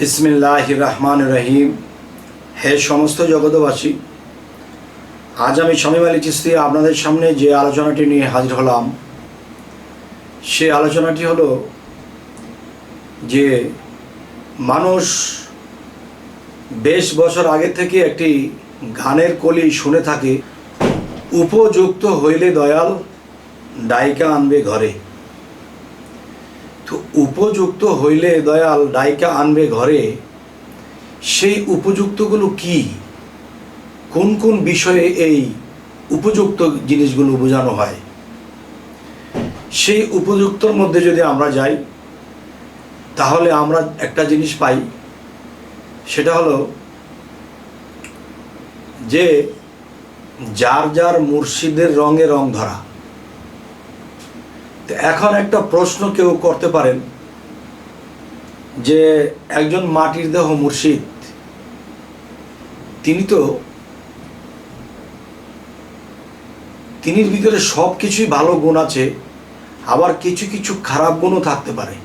বিসমিল্লাহ রহমান রহিম হে সমস্ত জগতবাসী আজ আমি শামীম আলী চিস্তি আপনাদের সামনে যে আলোচনাটি নিয়ে হাজির হলাম, সে আলোচনাটি হলো যে মানুষ বেশ বছর আগে থেকে একটি গানের কলি শুনে থাকে, উপযুক্ত হইলে দয়াল ডাইকা আনবে ঘরে। তো উপযুক্ত হইলে দয়াল ডাইকা আনবে ঘরে, সেই উপযুক্তগুলো কি? কোন কোন বিষয়ে এই উপযুক্ত জিনিসগুলো বোঝানো হয়? সেই উপযুক্তর মধ্যে যদি আমরা যাই, তাহলে আমরা একটা জিনিস পাই, সেটা হলো যে যার যার মুর্শিদের রঙে রং ধরা। এখন একটা প্রশ্ন কেউ করতে পারেন যে একজন মাটির দেহ মুর্শিদ, তিনি তো তিনির ভিতরে সব কিছুই ভালো গুণ আছে, আবার কিছু কিছু খারাপ গুণও থাকতে পারে।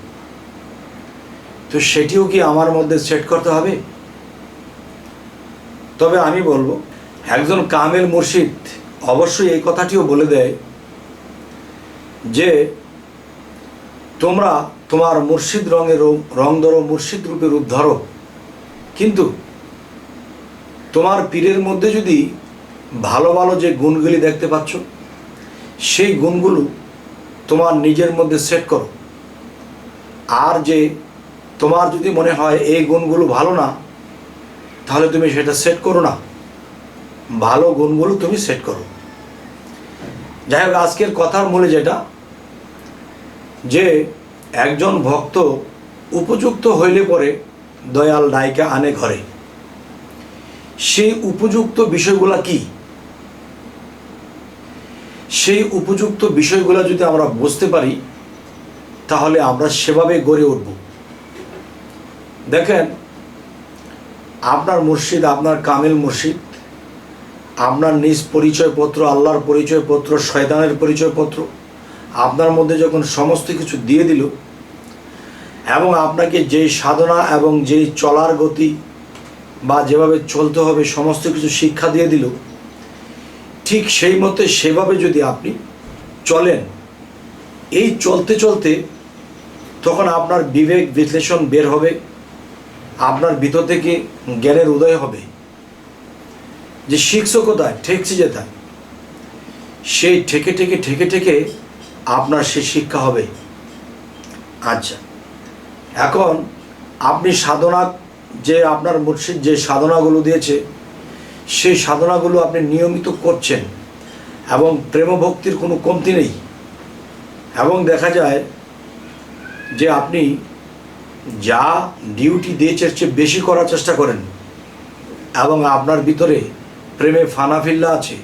তো সেটিও কি আমার মধ্যে সেট করতে হবে? তবে আমি বলব, একজন কামেল মুর্শিদ অবশ্যই এই কথাটিও বলে দেয় যে তোমরা তোমার মুর্শিদ রঙের রং ধরো, মুর্শিদ রূপে রূপ ধরো। কিন্তু তোমার পীরের মধ্যে যদি ভালো ভালো যে গুণগুলি দেখতে পাচ্ছ, সেই গুণগুলো তোমার নিজের মধ্যে সেট করো। আর যে তোমার যদি মনে হয় এই গুণগুলো ভালো না, তাহলে তুমি সেটা সেট করো না। ভালো গুণগুলো তুমি সেট করো। যাই হোক, আজকের কথার মূলে যেটা যে একজন ভক্ত উপযুক্ত হইলে পরে দয়াল নায়িকা আনে ঘরে। সেই উপযুক্ত বিষয়গুলা কি? সেই উপযুক্ত বিষয়গুলো যদি আমরা বুঝতে পারি, তাহলে আমরা সেভাবে গড়ে উঠব। দেখেন, আপনার মুর্শিদ, আপনার কামিল মুর্শিদ, আপনার নিজ পরিচয়পত্র, আল্লাহর পরিচয়পত্র, শয়তানের পরিচয়পত্র আপনার মধ্যে যখন সমস্ত কিছু দিয়ে দিল এবং আপনাকে যেই সাধনা এবং যেই চলার গতি বা যেভাবে চলতে হবে সমস্ত কিছু শিক্ষা দিয়ে দিল, ঠিক সেই মতে সেভাবে যদি আপনি চলেন, এই চলতে চলতে তখন আপনার বিবেক বিশ্লেষণ বের হবে, আপনার ভিতর থেকে জ্ঞানের উদয় হবে। যে কোথায় ঠেকছি যেথায় সেই ঠেকে ঠেকে ঠেকে ঠেকে আপনার সে শিক্ষা হবে। আচ্ছা। এখন আপনি সাধনা যে আপনার মুর্শিদ যে সাধনাগুলো দিয়েছে, সেই সাধনাগুলো আপনি নিয়মিত করছেন এবং প্রেমভক্তির কোনো কমতি নেই। এবং দেখা যায় যে আপনি যা ডিউটি দিয়েছে চেয়ে বেশি করার চেষ্টা করেন এবং আপনার ভিতরে প্রেমে ফানাফিল্লা আছে,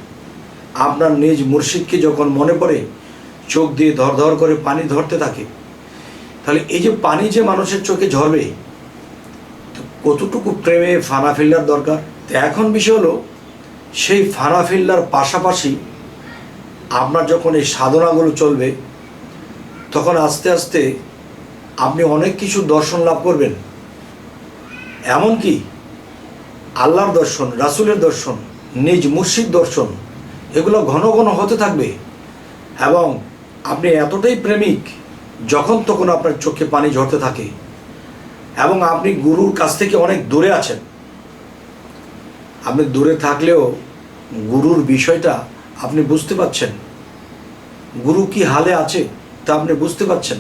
আপনার নিজ মুর্শিদকে যখন মনে পড়ে চোখ দিয়ে ধর ধর করে পানি ধরতে থাকে। তাহলে এই যে পানি যে মানুষের চোখে ঝরবে কতটুকু প্রেমে ফানাফিল্লার দরকার? তো এখন বিষয় হলো, সেই ফানাফিল্লার পাশাপাশি আপনার যখন এই সাধনাগুলো চলবে, তখন আস্তে আস্তে আপনি অনেক কিছু দর্শন লাভ করবেন। এমনকি আল্লাহর দর্শন, রাসুলের দর্শন, নিজ মুর্শিদ দর্শন, এগুলো ঘন ঘন হতে থাকবে এবং আপনি এতটাই প্রেমিক, যখন তখন আপনার চোখে পানি ঝরতে থাকে এবং আপনি গুরুর কাছ থেকে অনেক দূরে আছেন। আপনি দূরে থাকলেও গুরুর বিষয়টা আপনি বুঝতে পাচ্ছেন গুরু কি হালে আছে তা আপনি বুঝতে পাচ্ছেন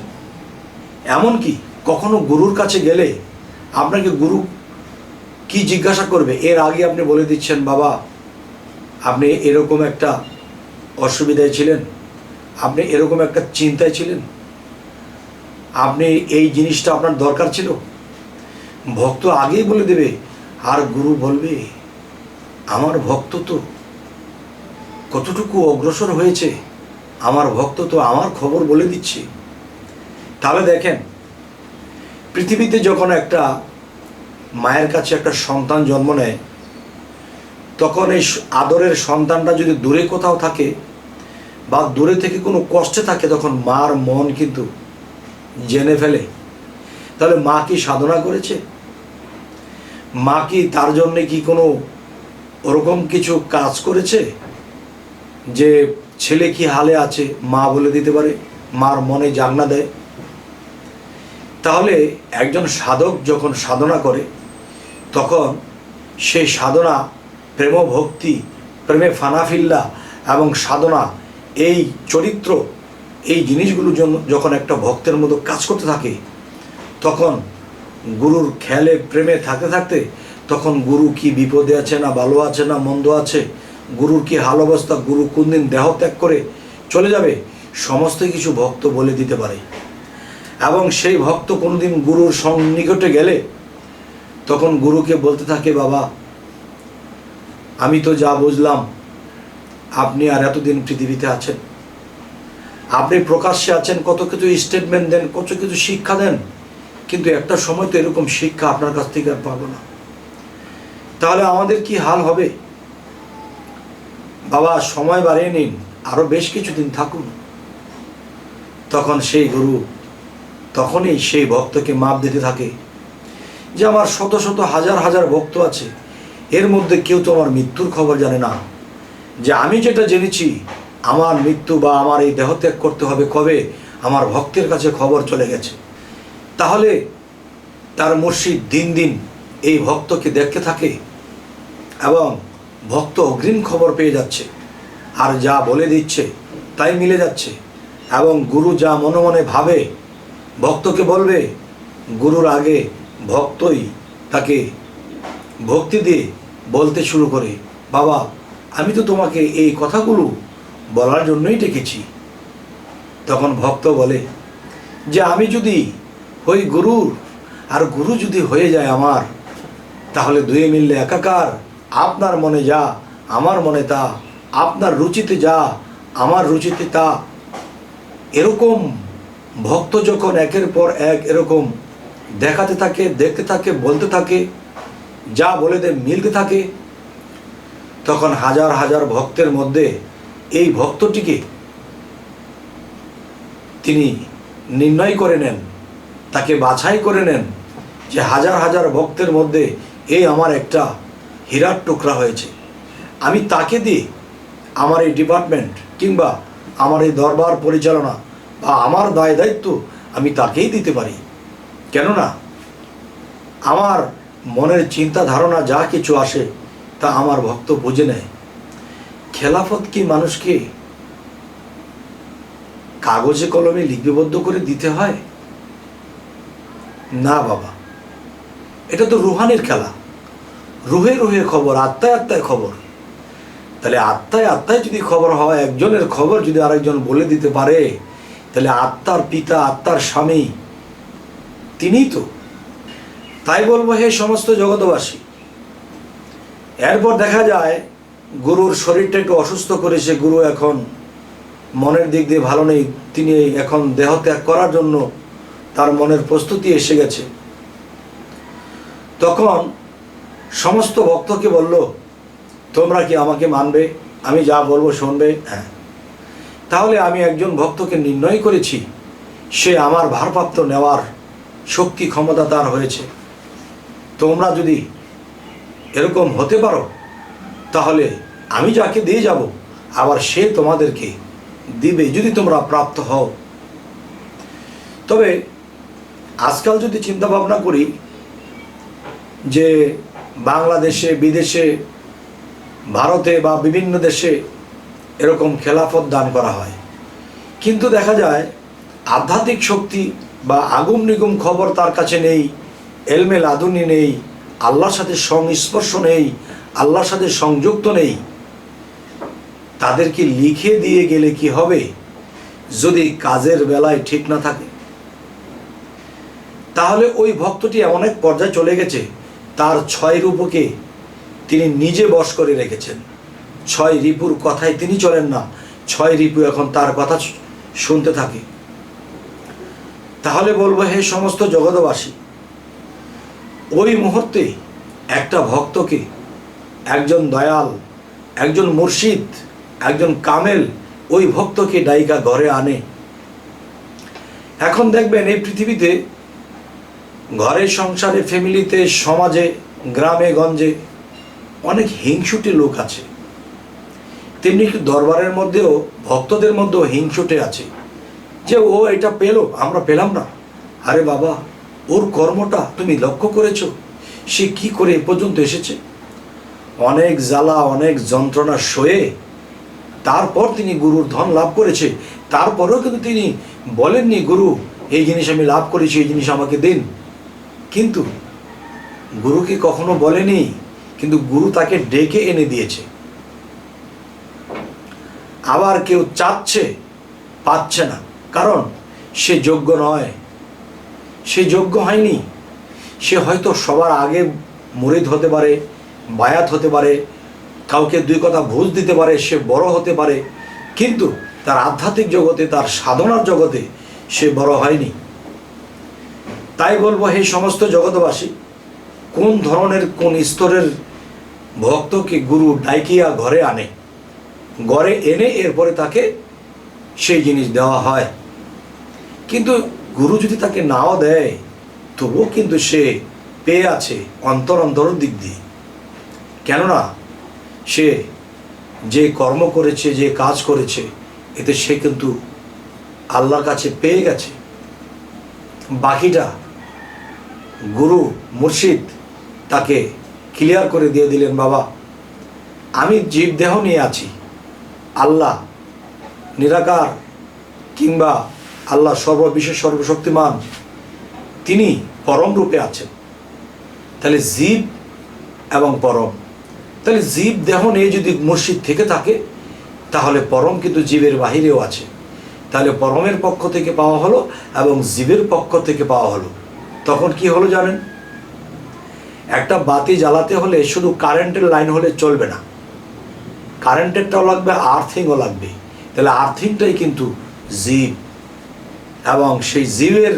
এমনকি কখনো গুরুর কাছে গেলে আপনাকে গুরু কি জিজ্ঞাসা করবে, এর আগে আপনি বলে দিচ্ছেন, বাবা, আপনি এরকম একটা অসুবিধায় ছিলেন। আপনি এরকম একটা চিন্তায় ছিলেন? আপনি এই জিনিসটা আপনার দরকার ছিল? ভক্ত আগেই বলে দেবে, আর গুরু বলবে, আমার ভক্ত তো কতটুকু অগ্রসর হয়েছে, আমার ভক্ত তো আমার খবর বলে দিচ্ছে। তাহলে দেখেন, পৃথিবীতে যখন একটা মায়ের কাছে একটা সন্তান জন্ম নেয়, তখন এই আদরের সন্তানটা যদি দূরে কোথাও থাকে বা দূরে থেকে কোনো কষ্টে থাকে তখন মার মন কিন্তু জেনে ফেলে। তাহলে মা কি সাধনা করেছে? মা কি তার জন্যে কি কোনো ওরকম কিছু কাজ করেছে? যে ছেলে কি হালে আছে, মা বলে দিতে পারে, মার মনে জাগনা দেয়? তাহলে একজন সাধক যখন সাধনা করে, তখন সেই সাধনা প্রেম ভক্তি প্রেমে ফানাফিল্লা এবং সাধনা এই চরিত্র, এই জিনিসগুলোর জন্য যখন একটা ভক্তের মতো কাজ করতে থাকে, তখন গুরুর খেলে, প্রেমে থাকতে থাকতে তখন গুরু কি বিপদে আছে না ভালো আছে না মন্দ আছে, গুরুর কি হাল অবস্থা, গুরু কোন দিন দেহ ত্যাগ করে চলে যাবে, সমস্ত কিছু ভক্ত বলে দিতে পারে। এবং সেই ভক্ত কোনোদিন গুরুর সন্নিকটে গেলে তখন গুরুকে বলতে থাকে, বাবা, আমি তো যা বুঝলাম আপনি আর এতদিন পৃথিবীতে আছেন। আপনি প্রকাশ্যে আছেন, কত কিছু স্টেটমেন্ট দেন, কত কিছু শিক্ষা দেন, কিন্তু একটা সময় তো এরকম শিক্ষা আপনার কাছ থেকে আর পাবো না। তাহলে আমাদের কি হাল হবে? বাবা, সময় বাড়িয়ে নিন, আরও বেশ কিছুদিন থাকুন। তখন সেই গুরু, তখনই সেই ভক্তকে মাপ দিতে থাকে যে আমার শত শত হাজার হাজার ভক্ত আছে, এর মধ্যে কেউ তো আমার মৃত্যুর খবর জানে না। যে আমি যেটা জেনেছি, আমার মৃত্যু বা আমার এই দেহত্যাগ করতে হবে কবে, আমার ভক্তের কাছে খবর চলে গেছে। তাহলে তার মুর্শিদ দিন দিন এই ভক্তকে দেখতে থাকে এবং ভক্ত অগ্রিম খবর পেয়ে যাচ্ছে। আর যা বলে দিচ্ছে তাই মিলে যাচ্ছে এবং গুরু যা মনে মনে ভাবে, ভক্তকে বলবে, গুরুর আগে ভক্তই তাকে ভক্তি দিয়ে বলতে শুরু করে। বাবা আমি তো তোমাকে এই কথাগুলো বলার জন্যই ডেকেছি। তখন ভক্ত বলে, যে আমি যদি হই গুরুর, আর গুরু যদি হয়ে যায় আমার, তাহলে দুয়ে মিললে একাকার। আপনার মনে যা, আমার মনে তা, আপনার রুচিতে যা, আমার রুচিতে তা। এরকম ভক্ত যখন একের পর এক এরকম দেখাতে থাকে, দেখতে থাকে, বলতে থাকে, যা বলে দেয় মিলতে থাকে তখন হাজার হাজার ভক্তের মধ্যে এই ভক্তটিকে তিনি নির্ণয় করে নেন, তাকে বাছাই করে নেন যে হাজার হাজার ভক্তের মধ্যে এই আমার একটা হীরার টুকরা হয়েছে। আমি তাকে দিয়ে আমার এই ডিপার্টমেন্ট কিংবা আমার এই দরবার পরিচালনা বা আমার দায় দায়িত্ব আমি তাকেই দিতে পারি। কেননা আমার মনের চিন্তা ধারণা যা কিছু আসে তা আমার ভক্ত বোঝে নেয় খেলাফত কি মানুষকে কাগজে কলমে লিপিবদ্ধ করে দিতে হয়? না বাবা, এটা তো রুহানের খেলা। রুহে রুহে খবর, আত্মায় আত্মায় খবর। তাহলে আত্মায় আত্মায় যদি খবর হয়, একজনের খবর যদি আরেকজন বলে দিতে পারে, তাহলে আত্মার পিতা, আত্মার স্বামী, তিনিই তো। তাই বলব হে সমস্ত জগতবাসী এরপর দেখা যায়, গুরুর শরীরটা একটু অসুস্থ করেছে গুরু এখন মনের দিক দিয়ে ভালো নেই। তিনি এখন দেহ ত্যাগ করার জন্য তার মনের প্রস্তুতি এসে গেছে। তখন সমস্ত ভক্তকে বলল, তোমরা কি আমাকে মানবে? আমি যা বলব শুনবে? হ্যাঁ। তাহলে আমি একজন ভক্তকে নির্ণয় করেছি। সে আমার ভারপ্রাপ্ত নেওয়ার শক্তি ক্ষমতা তার হয়েছে। তোমরা যদি এরকম হতে পারো? তাহলে আমি যাকে দিয়ে যাব, আবার সে তোমাদেরকে দিবে যদি তোমরা প্রাপ্ত হও। তবে আজকাল যদি চিন্তা ভাবনা করি যে বাংলাদেশে, বিদেশে, ভারতে বা বিভিন্ন দেশে এরকম খেলাফত দান করা হয়, কিন্তু দেখা যায় আধ্যাত্মিক শক্তি বা আগুম নিগুম খবর তার কাছে নেই, এলমেল আদুনি নেই আল্লাহর সাথে সংস্পর্শ নেই, আল্লাহর সাথে সংযুক্ত নেই, তাদেরকে লিখে দিয়ে গেলে কি হবে? যদি কাজের বেলায় ঠিক না থাকে। তাহলে ওই ভক্তটি এমন এক পর্যায়ে চলে গেছে, তার ছয় রূপকে তিনি নিজে বশ করে রেখেছেন। ছয় রিপুর কথায় তিনি চলেন না, ছয় রিপু এখন তার কথা শুনতে থাকে। তাহলে বলব, হে সমস্ত জগতবাসী ওই মুহূর্তে একটা ভক্তকে, একজন দয়াল, একজন মুর্শিদ, একজন কামেল, ওই ভক্তকে ডাইকা ঘরে আনে। এখন দেখবেন এই পৃথিবীতে ঘরে সংসারে, ফ্যামিলিতে, সমাজে, গ্রামে, গঞ্জে অনেক হিংসুটে লোক আছে। তেমনি একটু দরবারের মধ্যেও, ভক্তদের মধ্যেও হিংসুটে আছে যে, ও এটা পেল, আমরা পেলাম না। আরে বাবা ওর কর্মটা তুমি লক্ষ্য করেছ? সে কি করে এ পর্যন্ত এসেছে? অনেক জ্বালা, অনেক যন্ত্রণা সয়ে তারপর তিনি গুরুর ধন লাভ করেছে। তারপরেও কিন্তু তিনি বলেননি, গুরু, এই জিনিস আমি লাভ করেছি, এই জিনিস আমাকে দিন। কিন্তু গুরুকে কখনো বলেনি? কিন্তু গুরু তাকে ডেকে এনে দিয়েছে। আবার কেউ চাচ্ছে, পাচ্ছে না। কারণ সে যোগ্য নয়। সে যোগ্য হয়নি। সে হয়তো সবার আগে মুরিদ হতে পারে, বায়াত হতে পারে, কাউকে দুই কথা ভুল দিতে পারে, সে বড় হতে পারে, কিন্তু তার আধ্যাত্মিক জগতে, তার সাধনার জগতে সে বড় হয়নি। তাই বলব, হে সমস্ত জগতবাসী কোন ধরনের, কোন স্তরের ভক্তকে গুরু ডাইকিয়া ঘরে আনে? ঘরে এনে এরপরে তাকে সেই জিনিস দেওয়া হয়। কিন্তু গুরু যদি তাকে নাও দেয়, তবুও কিন্তু সে পেয়ে আছে অন্তর অন্তর দিক দিয়ে। কেননা, সে যে কর্ম করেছে, যে কাজ করেছে, এতে সে কিন্তু আল্লাহর কাছে পেয়ে গেছে। বাকিটা গুরু মুর্শিদ তাকে ক্লিয়ার করে দিয়ে দিলেন, বাবা, আমি জীবদেহ নিয়ে আছি। আল্লাহ নিরাকার কিংবা আল্লাহ সর্ববিশেষ সর্বশক্তিমান। তিনি পরম রূপে আছেন। তাহলে জীব এবং পরম। তাহলে জীব দেহ নিয়ে যদি মসজিদ থেকে থাকে, তাহলে পরম কিন্তু জীবের বাহিরেও আছে। তাহলে পরমের পক্ষ থেকে পাওয়া হলো এবং জীবের পক্ষ থেকে পাওয়া হলো। তখন কি হলো জানেন? একটা বাতি জ্বালাতে হলে শুধু কারেন্টের লাইন হলে চলবে না। কারেন্টেরটাও লাগবে, আর্থিংও লাগবে। তাহলে আর্থিংটাই কিন্তু জীব। এবং সেই জীবের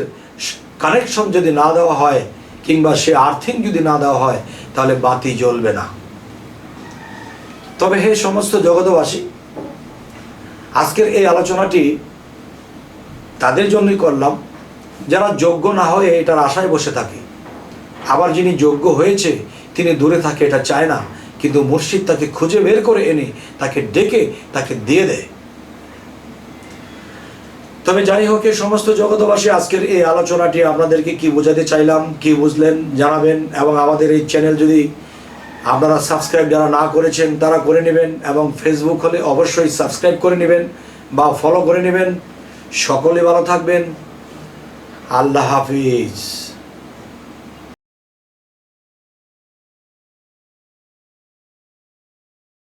কানেকশন যদি না দেওয়া হয়, কিংবা সে আর্থিং যদি না দেওয়া হয়, তাহলে বাতি জ্বলবে না। তবে হে সমস্ত জগতবাসী আজকের এই আলোচনাটি তাদের জন্যই করলাম, যারা যোগ্য না হয়ে এটার আশায় বসে থাকে। আবার যিনি যোগ্য হয়েছে, তিনি দূরে থাকে, এটা চায় না। কিন্তু মুর্শিদ তাকে খুঁজে বের করে এনে তাকে ডেকে তাকে দিয়ে দেয়। তবে যাই হোক, এই সমস্ত জগতবাসী আজকের এই আলোচনাটি আপনাদেরকে কি বোঝাতে চাইলাম, কি বুঝলেন, জানাবেন এবং আমাদের এই চ্যানেল যদি আপনারা সাবস্ক্রাইব যারা না করেছেন, তারা করে নেবেন এবং ফেসবুক হলে অবশ্যই সাবস্ক্রাইব করে নেবেন বা ফলো করে নেবেন। সকলে ভালো থাকবেন। আল্লাহ হাফিজ।